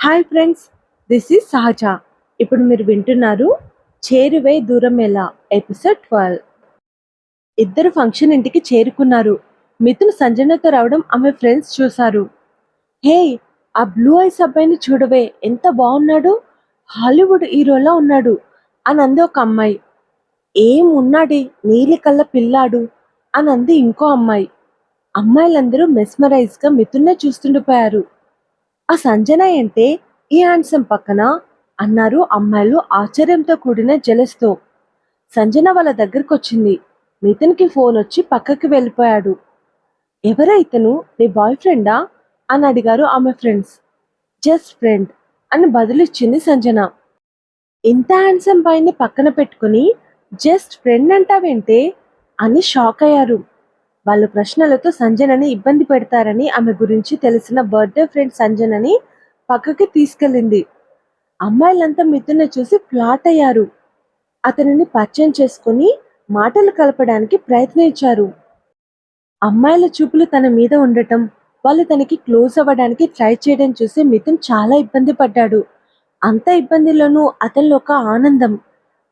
Hi friends this is సహజ ఇప్పుడు మీరు వింటున్నారు చేరువే దూరం ఎలా? ఎపిసోడ్ ట్వెల్వ్ ఇద్దరు ఫంక్షన్ ఇంటికి చేరుకున్నారు. మిథున్ సంజనతో రావడం ఆమె ఫ్రెండ్స్ చూశారు. హే ఆ బ్లూ ఐస్ అబ్బాయిని చూడవే ఎంత బాగున్నాడు? హాలీవుడ్ హీరోలా ఉన్నాడు అని అంది ఒక అమ్మాయి. ఏం ఉన్నాడే? నీలి కళ్ళ పిల్లాడు అని అంది ఇంకో అమ్మాయి. అమ్మాయిలందరూ మెస్మరైజ్గా మిథున్నే చూస్తుండిపోయారు. ఆ సంజన అంటే ఈ హ్యాండ్సమ్ పక్కన అన్నారు అమ్మాయిలు ఆశ్చర్యంతో కూడిన జలస్తో. సంజన వాళ్ళ దగ్గరకు వచ్చింది మిథున్కి ఫోన్ వచ్చి పక్కకి వెళ్ళిపోయాడు. ఎవరా ఇతను? నీ బాయ్ ఫ్రెండా? అని అడిగారు ఆమె ఫ్రెండ్స్. జస్ట్ ఫ్రెండ్ అని బదులిచ్చింది సంజన. ఇంత హ్యాండ్సమ్ బాయ్ని పక్కన పెట్టుకుని జస్ట్ ఫ్రెండ్ అంటావేంటే? అని షాక్ అయ్యారు. వాళ్ళ ప్రశ్నలతో సంజనని ఇబ్బంది పెడతారని ఆమె గురించి తెలిసిన బర్త్డే ఫ్రెండ్ సంజనని పక్కకి తీసుకెళ్ళింది. అమ్మాయిలంతా మిథున చూసి ఫ్లాట్ అయ్యారు. అతనిని పరిచయం చేసుకుని మాటలు కలపడానికి ప్రయత్నించారు. అమ్మాయిల చూపులు తన మీద ఉండటం వాళ్ళు తనకి క్లోజ్ అవ్వడానికి ట్రై చేయడం చూసి మిథున్ చాలా ఇబ్బంది పడ్డాడు. అంత ఇబ్బందిలోనూ అతనిలో ఒక ఆనందం.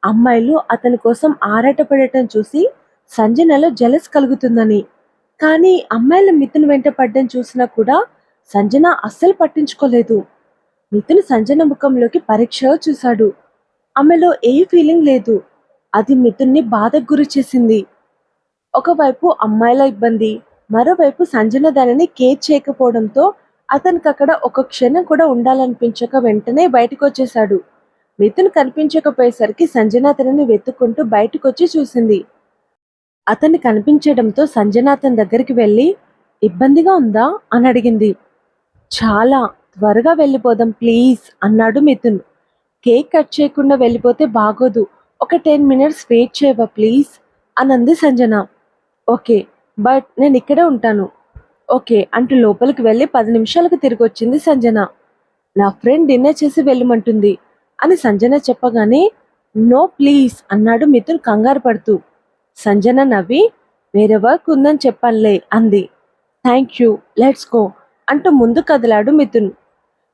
అమ్మాయిలు అతని కోసం ఆరాటపడటం చూసి సంజనలో జలస్ కలుగుతుందని. కానీ అమ్మాయిల మిథున్ వెంట పడ్డం చూసినా కూడా సంజన అస్సలు పట్టించుకోలేదు. మిథున్ సంజన ముఖంలోకి పరీక్షగా చూశాడు. ఆమెలో ఏ ఫీలింగ్ లేదు. అది మిథున్ని బాధకు గురి చేసింది. ఒకవైపు అమ్మాయిల ఇబ్బంది మరోవైపు సంజన దానిని కేర్ చేయకపోవడంతో అతనికి అక్కడ ఒక క్షణం కూడా ఉండాలనిపించక వెంటనే బయటకు వచ్చేశాడు మిథున్ కనిపించకపోయేసరికి సంజన అతనిని వెతుక్కుంటూ బయటకు వచ్చి చూసింది. అతన్ని కనిపించడంతో సంజన అతని దగ్గరికి వెళ్ళి ఇబ్బందిగా ఉందా? అని అడిగింది. చాలా. త్వరగా వెళ్ళిపోదాం ప్లీజ్ అన్నాడు మిథున్. కేక్ కట్ చేయకుండా వెళ్ళిపోతే బాగోదు. ఒక టెన్ మినిట్స్ వెయిట్ చేయవా ప్లీజ్? అనంది సంజన. ఓకే బట్ నేను ఇక్కడే ఉంటాను. ఓకే అంటూ లోపలికి వెళ్ళి పది నిమిషాలకు తిరిగి వచ్చింది సంజన. నా ఫ్రెండ్ డిన్నర్ చేసి వెళ్ళమంటుంది అని సంజన చెప్పగానే నో ప్లీజ్ అన్నాడు మిథున్ కంగారు పడుతూ. సంజన నవ్వి వేరే వర్క్ ఉందని చెప్పానులే అంది. థ్యాంక్ యూ లెట్స్ గో అంటూ ముందు కదిలాడు మిథున్.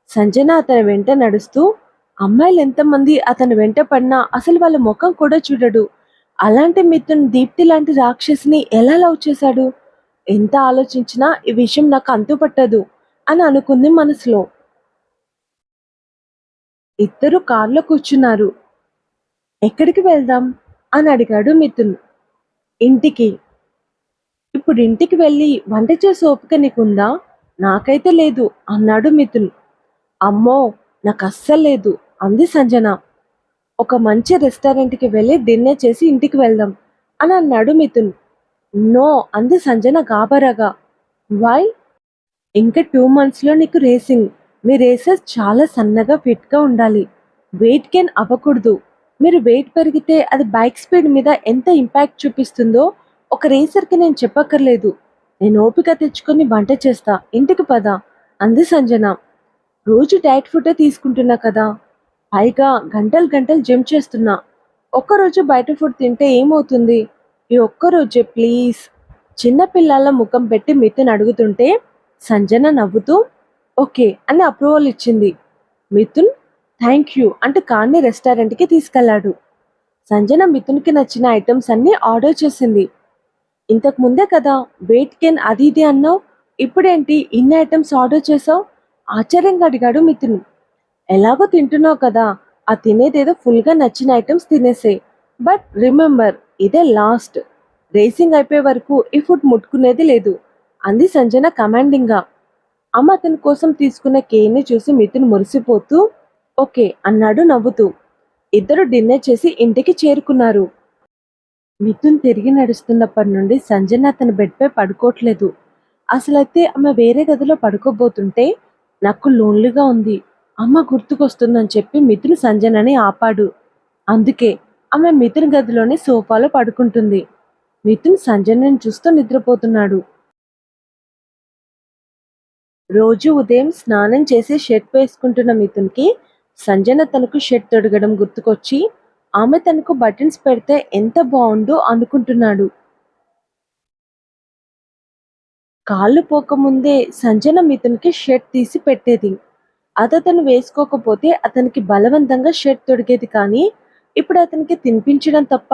సంజన అతని వెంట నడుస్తూ అమ్మాయిలు ఎంతమంది అతని వెంట పడినా అసలు వాళ్ళ ముఖం కూడా చూడడు. అలాంటి మిథున్ దీప్తి లాంటి రాక్షసిని ఎలా లవ్ చేశాడు? ఎంత ఆలోచించినా ఈ విషయం నాకు అంతుపట్టదు అని అనుకుంది మనసులో. ఇద్దరు కారులో కూర్చున్నారు. ఎక్కడికి వెళ్దాం? అని అడిగాడు మిథున్. ఇంటికి. ఇప్పుడు ఇంటికి వెళ్ళి వంట చేసే ఓపిక నీకుందా? నాకైతే లేదు అన్నాడు మిథున్. అమ్మో నాకు అస్సలు లేదు అంది సంజన. ఒక మంచి రెస్టారెంట్కి వెళ్ళి డిన్నర్ చేసి ఇంటికి వెళ్దాం అని అన్నాడు మిథున్. నో అంది సంజన గాబరాగా వై? ఇంకా టూ మంత్స్లో నీకు రేసింగ్. మీ రేసెస్ చాలా సన్నగా ఫిట్గా ఉండాలి. వెయిట్ గెయిన్ అవ్వకూడదు. మీరు వెయిట్ పెరిగితే అది బైక్ స్పీడ్ మీద ఎంత ఇంపాక్ట్ చూపిస్తుందో ఒక రేసర్కి నేను చెప్పక్కర్లేదు. నేను ఓపిక తెచ్చుకొని వంట చేస్తా. ఇంటికి పద. అంది సంజన. రోజు డైట్ ఫుడే తీసుకుంటున్నా కదా. పైగా గంటలు గంటలు జిమ్ చేస్తున్నా. ఒక్కరోజు బయట ఫుడ్ తింటే ఏమవుతుంది? ఈ ఒక్కరోజే ప్లీజ్ చిన్నపిల్లల ముఖం పెట్టి మిథున్ అడుగుతుంటే సంజన నవ్వుతూ ఓకే అని అప్రూవల్ ఇచ్చింది. మిథున్ థ్యాంక్ యూ అంటూ కాన్ని రెస్టారెంట్కి తీసుకెళ్ళాడు సంజన మిథున్కి నచ్చిన ఐటమ్స్ అన్నీ ఆర్డర్ చేసింది. ఇంతకు ముందే కదా వెయిట్ గెయిన్ అది ఇది అన్నావు ఇప్పుడేంటి ఇన్ని ఐటమ్స్ ఆర్డర్ చేసావు? ఆశ్చర్యంగా అడిగాడు మిథున్. ఎలాగో తింటున్నావు కదా ఆ తినేదేదో ఫుల్గా నచ్చిన ఐటమ్స్ తినేసే. బట్ రిమెంబర్ ఇదే లాస్ట్. రేసింగ్ అయిపోయే వరకు ఈ ఫుడ్ ముట్టుకునేది లేదు అంది సంజన కమాండింగ్గా. అమ్మ అతని కోసం తీసుకున్న కేక్ని చూసి మిథున్ మురిసిపోతూ ఓకే అన్నాడు నవ్వుతూ. ఇద్దరు డిన్నర్ చేసి ఇంటికి చేరుకున్నారు. మిథున్ తిరిగి నడుస్తున్నప్పటి నుండి సంజన అతని బెడ్పై పడుకోవట్లేదు. అసలైతే ఆమె వేరే గదిలో పడుకోబోతుంటే నాకు లోన్లీగా ఉంది. అమ్మ గుర్తుకొస్తుందని చెప్పి మిథున్ సంజనని ఆపాడు. అందుకే ఆమె మిథున్ గదిలోనే సోఫాలో పడుకుంటుంది. మిథున్ సంజనని చూస్తూ నిద్రపోతున్నాడు. రోజు ఉదయం స్నానం చేసి షర్ట్ వేసుకుంటున్న మిథున్కి సంజన తనకు షర్ట్ తొడగడం గుర్తుకొచ్చి ఆమె తనకు బటన్స్ పెడితే ఎంత బాగుందో అనుకుంటున్నాడు. కాళ్ళు పోకముందే సంజన మిథున్కి షర్ట్ తీసి పెట్టేది. అది అతను వేసుకోకపోతే అతనికి బలవంతంగా షర్ట్ తొడిగేది కానీ ఇప్పుడు అతనికి తినిపించడం తప్ప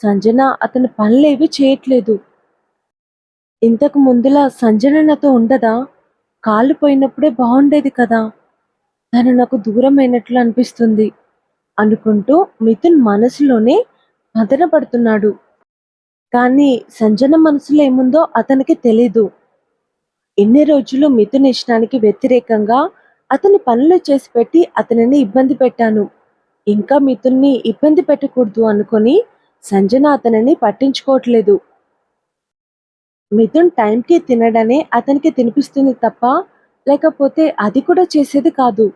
సంజన అతని పనులేవి చేయట్లేదు. ఇంతకు ముందులా సంజన నాతో ఉండదా? కాళ్ళు పోయినప్పుడే బాగుండేది కదా? తను నాకు దూరమైనట్లు అనిపిస్తుంది అనుకుంటూ మిథున్ మనసులోనే మదన పడుతున్నాడు కానీ సంజన మనసులో ఏముందో అతనికి తెలీదు. ఎన్ని రోజులు మిథున్ ఇష్టానికి వ్యతిరేకంగా అతని పనులు చేసి పెట్టి అతనిని ఇబ్బంది పెట్టాను. ఇంకా మిథున్ని ఇబ్బంది పెట్టకూడదు అనుకొని సంజన అతనిని పట్టించుకోవట్లేదు. మిథున్ టైంకి తినడనే అతనికి తినిపిస్తుంది తప్ప లేకపోతే అది కూడా చేసేది కాదు.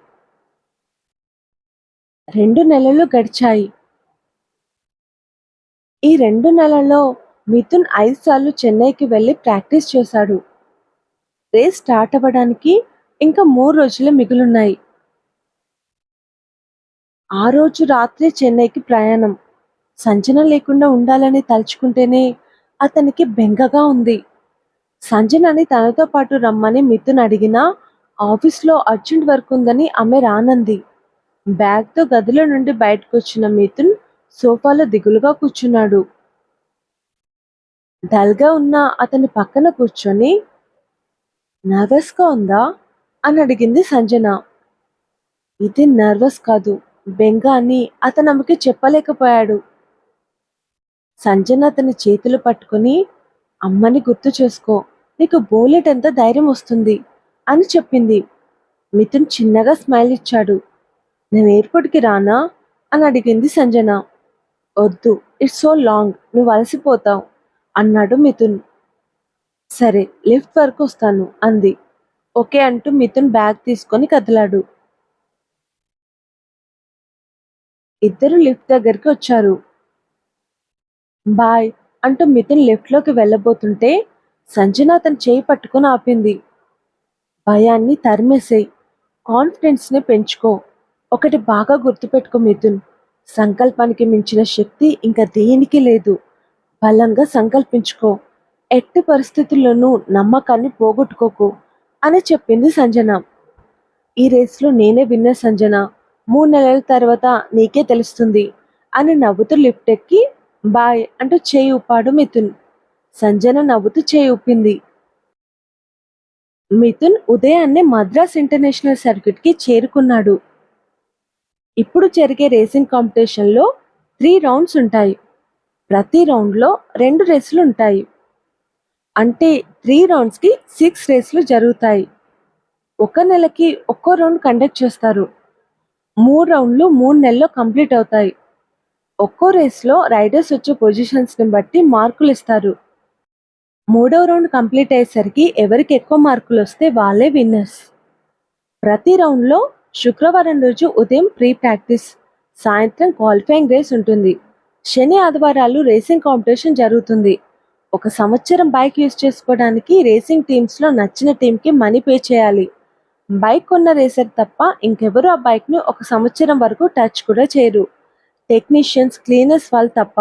రెండు నెలలు గడిచాయి. ఈ రెండు నెలల్లో మిథున్ ఐదు సార్లు చెన్నైకి వెళ్ళి ప్రాక్టీస్ చేశాడు. రేస్ స్టార్ట్ అవ్వడానికి ఇంకా మూడు రోజులు మిగులున్నాయి. ఆ రోజు రాత్రి చెన్నైకి ప్రయాణం. సంజన లేకుండా ఉండాలని తలుచుకుంటేనే అతనికి బెంగగా ఉంది. సంజనని తనతో పాటు రమ్మని మిథున్ అడిగినా ఆఫీస్లో అర్జెంట్ వర్క్ ఉందని ఆమె రానంది. బ్యాగ్తో గదిలో నుండి బయటకు వచ్చిన మిథున్ సోఫాలో దిగులుగా కూర్చున్నాడు. డల్గా ఉన్న అతని పక్కన కూర్చొని నర్వస్గా ఉందా? అని అడిగింది సంజన. ఇది నర్వస్ కాదు బెంగ అని అతను ఆమెకి చెప్పలేకపోయాడు. సంజన అతని చేతులు పట్టుకుని అమ్మని గుర్తు చేసుకో నీకు బోలెట్ ఎంత ధైర్యం వస్తుంది అని చెప్పింది. మిథున్ చిన్నగా స్మైల్ ఇచ్చాడు. నేను ఎయిర్పోర్ట్కి రానా? అని అడిగింది సంజన. వద్దు ఇట్స్ సో లాంగ్ నువ్వు అలసిపోతావు అన్నాడు మిథున్. సరే లిఫ్ట్ వరకు వస్తాను అంది. ఓకే అంటూ మిథున్ బ్యాగ్ తీసుకొని కదిలాడు. ఇద్దరు లిఫ్ట్ దగ్గరికి వచ్చారు. బాయ్ అంటూ మిథున్ లిఫ్ట్లోకి వెళ్ళబోతుంటే సంజన అతను చేయి పట్టుకొని ఆపింది. భయాన్ని తరిమేసేయి కాన్ఫిడెన్స్ని పెంచుకో ఒకటి బాగా గుర్తుపెట్టుకో మిథున్. సంకల్పానికి మించిన శక్తి ఇంకా దేనికి లేదు. బలంగా సంకల్పించుకో. ఎట్టి పరిస్థితుల్లోనూ నమ్మకాన్ని పోగొట్టుకోకు అని చెప్పింది సంజన. ఈ రేస్లో నేనే విన్న సంజన. మూడు నెలల తర్వాత నీకే తెలుస్తుంది అని నవ్వుతూ లిఫ్ట్ ఎక్కి బాయ్ అంటూ చేయి ఊపాడు మిథున్. సంజన నవ్వుతూ చేయి ఊపింది. మిథున్ ఉదయాన్నే మద్రాస్ ఇంటర్నేషనల్ సర్క్యూట్కి చేరుకున్నాడు. ఇప్పుడు జరిగే రేసింగ్ కాంపిటీషన్లో త్రీ రౌండ్స్ ఉంటాయి. ప్రతి రౌండ్లో రెండు రేసులు ఉంటాయి. అంటే త్రీ రౌండ్స్కి సిక్స్ రేసులు జరుగుతాయి. ఒక నెలకి ఒక్కో రౌండ్ కండక్ట్ చేస్తారు. మూడు రౌండ్లు మూడు నెలల్లో కంప్లీట్ అవుతాయి. ఒక్కో రేస్లో రైడర్స్ వచ్చే పొజిషన్స్ని బట్టి మార్కులు ఇస్తారు. మూడవ రౌండ్ కంప్లీట్ అయ్యేసరికి ఎవరికి ఎక్కువ మార్కులు వస్తే వాళ్ళే విన్నర్స్ ప్రతి రౌండ్లో శుక్రవారం రోజు ఉదయం ప్రీ ప్రాక్టీస్ సాయంత్రం క్వాలిఫైయింగ్ రేస్ ఉంటుంది. శని ఆదివారాలు రేసింగ్ కాంపిటీషన్ జరుగుతుంది. ఒక సంవత్సరం బైక్ యూజ్ చేసుకోవడానికి రేసింగ్ టీమ్స్లో నచ్చిన టీంకి మనీ పే చేయాలి. బైక్ కొన్న రేసర్ తప్ప ఇంకెవరు ఆ బైక్ను ఒక సంవత్సరం వరకు టచ్ కూడా చేయరు. టెక్నీషియన్స్ క్లీనర్స్ వాళ్ళు తప్ప.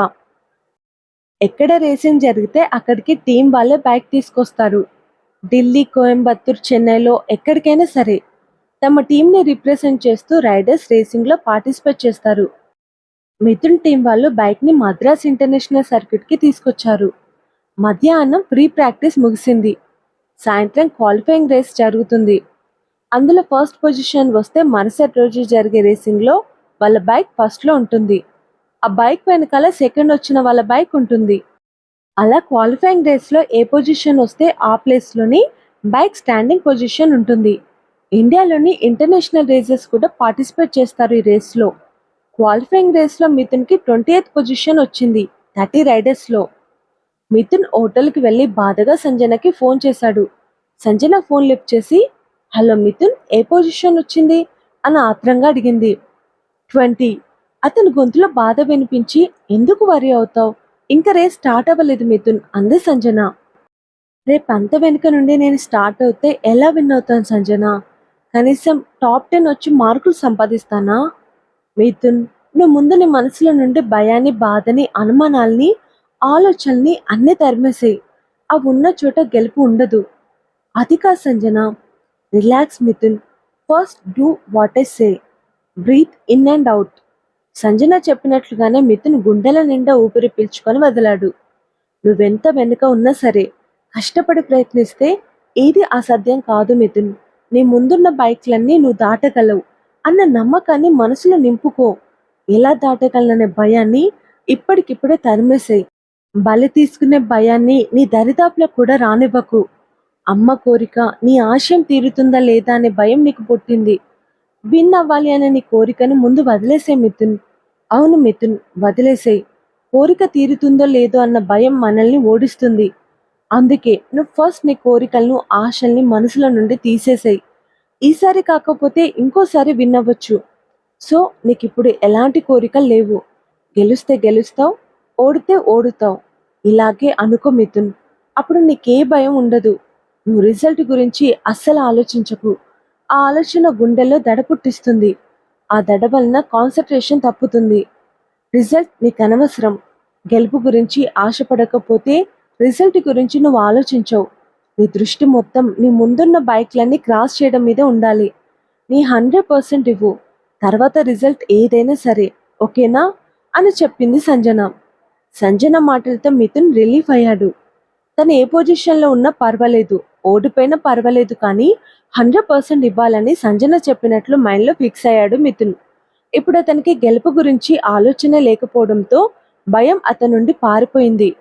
ఎక్కడ రేసింగ్ జరిగితే అక్కడికి టీం వాళ్ళే బైక్ తీసుకొస్తారు. ఢిల్లీ కోయంబత్తూర్ చెన్నైలో ఎక్కడికైనా సరే తమ టీంని రిప్రజెంట్ చేస్తూ రైడర్స్ రేసింగ్లో పార్టిసిపేట్ చేస్తారు. మిథున్ టీం వాళ్ళు బైక్ని మద్రాస్ ఇంటర్నేషనల్ సర్క్యూట్కి తీసుకొచ్చారు. మధ్యాహ్నం ప్రీ ప్రాక్టీస్ ముగిసింది. సాయంత్రం క్వాలిఫైయింగ్ రేస్ జరుగుతుంది. అందులో ఫస్ట్ పొజిషన్ వస్తే మరుసటి రోజు జరిగే రేసింగ్లో వాళ్ళ బైక్ ఫస్ట్లో ఉంటుంది. ఆ బైక్ వెనకాల సెకండ్ వచ్చిన వాళ్ళ బైక్ ఉంటుంది. అలా క్వాలిఫైయింగ్ రేస్లో ఏ పొజిషన్ వస్తే ఆ ప్లేస్లోని బైక్ స్టాండింగ్ పొజిషన్ ఉంటుంది. ఇండియాలోని ఇంటర్నేషనల్ రేసెస్ కూడా పార్టిసిపేట్ చేస్తారు ఈ రేస్లో. క్వాలిఫైయింగ్ రేస్లో మిథున్కి ట్వంటీ ఎయిత్ పొజిషన్ వచ్చింది థర్టీ రైడర్స్లో. మిథున్ హోటల్కి వెళ్ళి బాధగా సంజనకి ఫోన్ చేశాడు. సంజన ఫోన్ లిఫ్ట్ చేసి హలో మిథున్ ఏ పొజిషన్ వచ్చింది? అని ఆత్రంగా అడిగింది. ట్వంటీ. అతని గొంతులో బాధ వినిపించి ఎందుకు వరి అవుతావు? ఇంకా రేస్ స్టార్ట్ అవ్వలేదు మిథున్ అంది సంజన. రేపు అంత వెనుక నుండి నేను స్టార్ట్ అవుతే ఎలా విన్ అవుతాను సంజన? కనీసం టాప్ టెన్ వచ్చి మార్కులు సంపాదిస్తానా? మిథున్ నువ్వు ముందు నీ మనసులో నుండి భయాన్ని బాధని అనుమానాల్ని ఆలోచనల్ని అన్నీ తరిమేసేయి. అవి ఉన్న చోట గెలుపు ఉండదు. అది కా Sanjana relax Mithun. First do what I say. Breathe in and out. Sanjana చెప్పినట్లుగానే మిథున్ గుండెల నిండా ఊపిరి పీల్చుకొని వదిలాడు. నువ్వెంత వెనుక ఉన్నా సరే కష్టపడి ప్రయత్నిస్తే ఏది అసాధ్యం కాదు మిథున్. నీ ముందున్న బైక్లన్నీ నువ్వు దాటగలవు అన్న నమ్మకాన్ని మనసులో నింపుకో. ఎలా దాటగలననే భయాన్ని ఇప్పటికిప్పుడే తరిమేసాయి. బలి తీసుకునే భయాన్ని నీ దరిదాపులో కూడా రానివ్వకు. అమ్మ కోరిక నీ ఆశయం తీరుతుందా లేదా అనే భయం నీకు పుట్టింది. విన్ అవ్వాలి అనే నీ కోరికను ముందు వదిలేసే మిథున్. అవును మిథున్ వదిలేసేయ్. కోరిక తీరుతుందో లేదో అన్న భయం మనల్ని ఓడిస్తుంది. అందుకే నువ్వు ఫస్ట్ నీ కోరికలను ఆశల్ని మనసులో నుండి తీసేసాయి. ఈసారి కాకపోతే ఇంకోసారి విన్నవచ్చు సో నీకు ఇప్పుడు ఎలాంటి కోరికలు లేవు. గెలుస్తే గెలుస్తావు ఓడితే ఓడుతావు. ఇలాగే అనుకో మిథున్. అప్పుడు నీకే భయం ఉండదు. నువ్వు రిజల్ట్ గురించి అస్సలు ఆలోచించకు. ఆ ఆలోచన గుండెల్లో దడ పుట్టిస్తుంది. ఆ దడ వలన కాన్సన్ట్రేషన్ తప్పుతుంది. రిజల్ట్ నీకు అనవసరం గెలుపు గురించి ఆశపడకపోతే రిజల్ట్ గురించి నువ్వు ఆలోచించవు. నీ దృష్టి మొత్తం నీ ముందున్న బైక్లన్నీ క్రాస్ చేయడం మీద ఉండాలి. నీ హండ్రెడ్ పర్సెంట్ ఇవ్వు. తర్వాత రిజల్ట్ ఏదైనా సరే ఓకేనా? అని చెప్పింది సంజన. సంజన మాటలతో మిథున్ రిలీఫ్ అయ్యాడు. తను ఏ పొజిషన్లో ఉన్నా పర్వాలేదు. ఓడిపోయినా పర్వాలేదు కానీ హండ్రెడ్ పర్సెంట్ ఇవ్వాలని సంజన చెప్పినట్లు మైండ్లో ఫిక్స్ అయ్యాడు మిథున్. ఇప్పుడు అతనికి గెలుపు గురించి ఆలోచన లేకపోవడంతో భయం అతనుండి పారిపోయింది.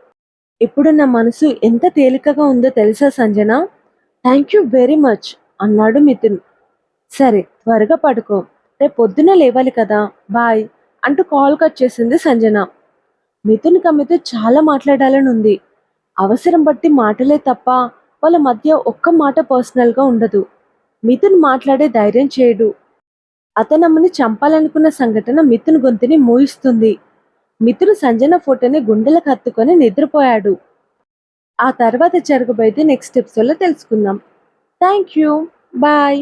ఇప్పుడు నా మనసు ఎంత తేలికగా ఉందో తెలుసా Sanjana? Thank you very much అన్నాడు మిథున్. సరే త్వరగా పడుకో. రేపు పొద్దున లేవాలి కదా. బాయ్ అంటూ కాల్ కట్ చేసింది సంజన. మిథున్ కమ్మితో చాలా మాట్లాడాలని ఉంది. అవసరం బట్టి మాటలే తప్ప వాళ్ళ మధ్య ఒక్క మాట పర్సనల్గా ఉండదు. మిథున్ మాట్లాడే ధైర్యం చేయడు. అతనమ్మని చంపాలనుకున్న సంఘటన మిథున్ గొంతుని మూయిస్తుంది. మిత్రుడు సంజన ఫోటోని గుండెలకు హత్తుకొని నిద్రపోయాడు. ఆ తర్వాత జరగబోయేది నెక్స్ట్ ఎపిసోడ్లో తెలుసుకుందాం. Thank you bye